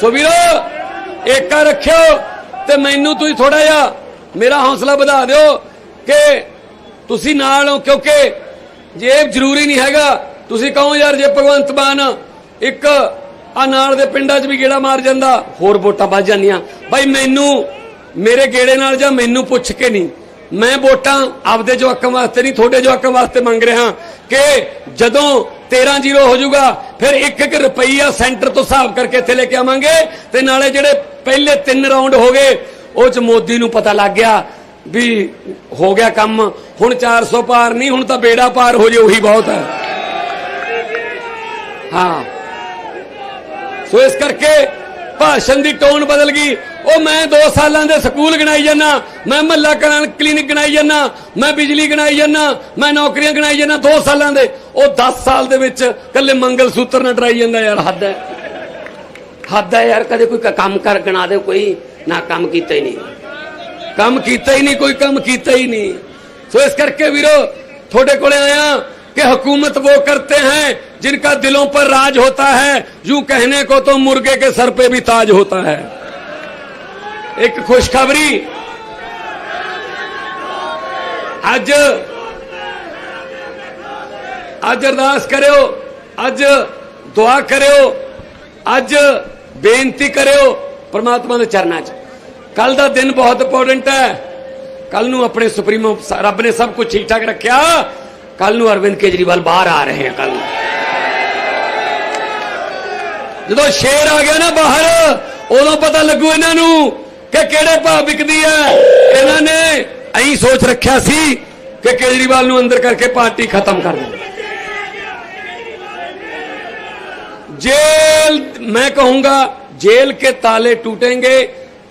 ਸੋ ਵੀਰੋ, ਏਕਾ ਰੱਖਿਓ ਤੇ ਮੈਨੂੰ ਤੁਸੀਂ ਥੋੜਾ ਜਿਹਾ ਮੇਰਾ ਹੌਸਲਾ ਵਧਾ ਦਿਓ ਕਿ ਤੁਸੀਂ ਨਾਲ ਹੋ, ਕਿਉਂਕਿ ਜੇ ਜ਼ਰੂਰੀ ਨਹੀਂ ਹੈਗਾ। ਤੁਸੀਂ ਕਹੋ ਯਾਰ ਜੇ ਭਗਵੰਤ ਮਾਨ ਇੱਕ ਆ ਨਾਲ ਦੇ ਪਿੰਡਾਂ 'ਚ ਵੀ ਗੇੜਾ ਮਾਰ ਜਾਂਦਾ, ਹੋਰ ਵੋਟਾਂ ਵੱਜ ਜਾਂਦੀਆਂ। ਬਾਈ ਮੈਨੂੰ, ਮੇਰੇ ਗੇੜੇ ਨਾਲ ਜਾਂ ਮੈਨੂੰ ਪੁੱਛ ਕੇ ਨਹੀਂ। ਮੈਂ ਵੋਟਾਂ ਆਪਦੇ ਜਵਾਕਾਂ ਵਾਸਤੇ ਨਹੀਂ, ਤੁਹਾਡੇ ਜਵਾਕਾਂ ਵਾਸਤੇ ਮੰਗ ਰਿਹਾ ਕਿ ਜਦੋਂ 13 ਜ਼ੀਰੋ ਹੋ ਜਾਊਗਾ, ਫਿਰ 1-1 ਰੁਪਈਆ ਸੈਂਟਰ ਤੋਂ ਹਿਸਾਬ ਕਰਕੇ ਇੱਥੇ ਲੈ ਕੇ ਆਵਾਂਗੇ ਤੇ ਨਾਲੇ ਜਿਹੜੇ ਪਹਿਲੇ ਤਿੰਨ ਰਾਉਂਡ ਹੋ ਗਏ, ਉਹ ਚ ਮੋਦੀ ਨੂੰ ਪਤਾ ਲੱਗ ਗਿਆ ਵੀ ਹੋ ਗਿਆ ਕੰਮ। ਹੁਣ 400 ਪਾਰ ਨਹੀਂ, ਹੁਣ ਤਾਂ ਬੇੜਾ ਪਾਰ ਹੋ ਜੇ, ਉਹੀ ਬਹੁਤ ਹੈ। ਹਾਂ। ਸੋ ਇਸ ਕਰਕੇ ਭਾਸ਼ਣ ਦੀ ਟੋਨ ਬਦਲ ਗਈ। ਉਹ ਮੈਂ 2 ਸਾਲਾਂ ਦੇ ਸਕੂਲ ਗਣਾਈ ਜਾਂਦਾ ਮੈਂ ਮਹੱਲਾ ਕਲਾਂ ਕਲੀਨਿਕ ਗਣਾਈ ਜਾਂਦਾ ਮੈਂ ਬਿਜਲੀ ਗਣਾਈ ਜਾਂਦਾ ਮੈਂ ਨੌਕਰੀਆਂ ਗਣਾਈ ਜਾਂਦਾ 2 ਸਾਲਾਂ ਦੇ ਉਹ 10 ਸਾਲ ਦੇ ਵਿੱਚ ਕੱਲੇ ਮੰਗਲ ਸੂਤਰ ਨਾ ਡਰਾਈ ਜਾਂਦਾ ਯਾਰ ਹੱਦ ਹੈ ਹੱਦ ਹੈ ਯਾਰ ਕਦੇ ਕੋਈ ਕ- ਕੰਮ ਕਰ ਗਣਾ ਦੇ ਕੋਈ ਨਾ ਕੰਮ ਕੀਤਾ ਹੀ ਨਹੀਂ ਕੰਮ ਕੀਤਾ ਹੀ ਨਹੀਂ ਕੋਈ ਕੰਮ ਕੀਤਾ ਹੀ ਨਹੀਂ ਸੋ ਇਸ ਕਰਕੇ ਵੀਰੋ ਤੁਹਾਡੇ ਕੋਲੇ ਆਇਆ कि हुकूमत वो करते हैं जिनका दिलों पर राज होता है यूं कहने को तो मुर्गे के सर पे भी ताज होता है ਇੱਕ ਖੁਸ਼ਖਬਰੀ। ਅੱਜ ਅੱਜ ਅਰਦਾਸ ਕਰਿਓ, ਅੱਜ ਦੁਆ ਕਰਿਓ, ਅੱਜ ਬੇਨਤੀ ਕਰਿਓ ਪ੍ਰਮਾਤਮਾ ਦੇ ਚਰਨਾਂ 'ਚ। ਕੱਲ ਦਾ ਦਿਨ ਬਹੁਤ ਇੰਪੋਰਟੈਂਟ ਹੈ। ਕੱਲ ਨੂੰ ਆਪਣੇ ਸੁਪਰੀਮੋ ਰੱਬ ਨੇ ਸਭ ਕੁਝ ਠੀਕ ਠਾਕ ਰੱਖਿਆ। ਕੱਲ ਨੂੰ ਅਰਵਿੰਦ ਕੇਜਰੀਵਾਲ ਬਾਹਰ ਆ ਰਹੇ ਹੈ ਕੱਲ ਜਦੋਂ ਸ਼ੇਰ ਆ ਗਿਆ ਨਾ ਬਾਹਰ, ਉਦੋਂ ਪਤਾ ਲੱਗੂ ਇਹਨਾਂ ਨੂੰ ਕਿ ਕਿਹੜੇ ਭਾਅ ਵਿਕਦੀ ਹੈ ਇਹਨਾਂ ਨੇ ਐਂ ਸੋਚ ਰੱਖਿਆ ਸੀ ਕਿ ਕੇਜਰੀਵਾਲ ਨੂੰ ਅੰਦਰ ਕਰਕੇ ਪਾਰਟੀ ਖਤਮ ਕਰ ਦੇ जेल मैं कहूंगा जेल के ताले टूटेंगे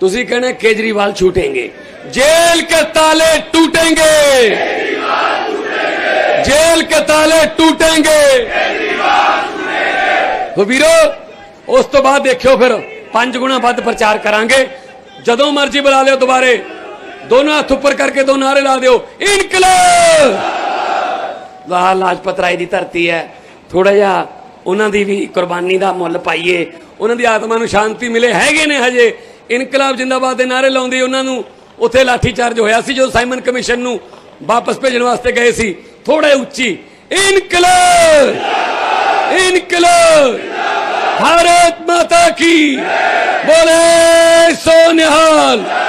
तुसी कहना केजरीवाल छूटेंगे जेल के ताले टूटेंगे जेल के ताले टूटेंगे ਹੋ ਵੀਰੋ ਉਸ ਤੋਂ ਬਾਅਦ ਦੇਖਿਓ ਫਿਰ ਪੰਜ ਗੁਣਾ ਵੱਧ ਪ੍ਰਚਾਰ ਕਰਾਂਗੇ ਜਦੋਂ ਮਰਜ਼ੀ ਬੁਲਾ ਲਿਓ ਦੁਬਾਰੇ। ਦੋਨੋਂ ਹੱਥ ਉੱਪਰ ਕਰਕੇ ਦੋ ਨਾਰੇ ਲਾ ਦਿਓ। ਇਨਕਲਾਬ! ਲਾਲ ਲਾਜਪਤ ਰਾਏ ਦੀ ਧਰਤੀ ਹੈ। ਥੋੜਾ ਜਿਹਾ ਉਹਨਾਂ ਦੀ ਵੀ ਕੁਰਬਾਨੀ ਦਾ ਮੁੱਲ ਪਾਈਏ। ਉਹਨਾਂ ਦੀ ਆਤਮਾ ਨੂੰ ਸ਼ਾਂਤੀ ਮਿਲੇ। ਹੈਗੇ ਨੇ ਹਜੇ। ਇਨਕਲਾਬ ਜਿੰਦਾਬਾਦ ਦੇ ਨਾਰੇ ਲਾਉਂਦੇ ਉਹਨਾਂ ਨੂੰ। ਉੱਥੇ ਲਾਠੀ ਚਾਰਜ ਹੋਇਆ ਸੀ ਜੋ ਸਾਈਮਨ ਕਮਿਸ਼ਨ ਨੂੰ ਵਾਪਸ ਭੇਜਣ ਵਾਸਤੇ ਗਏ ਸੀ। ਥੋੜੇ ਉੱਚੀ। ਇਨਕਲਾਬ! ਇਨਕਲਾਬ! ਭਾਰਤ ਮਾਤਾ ਕੀ ਬੋਲੇ? Pakistan!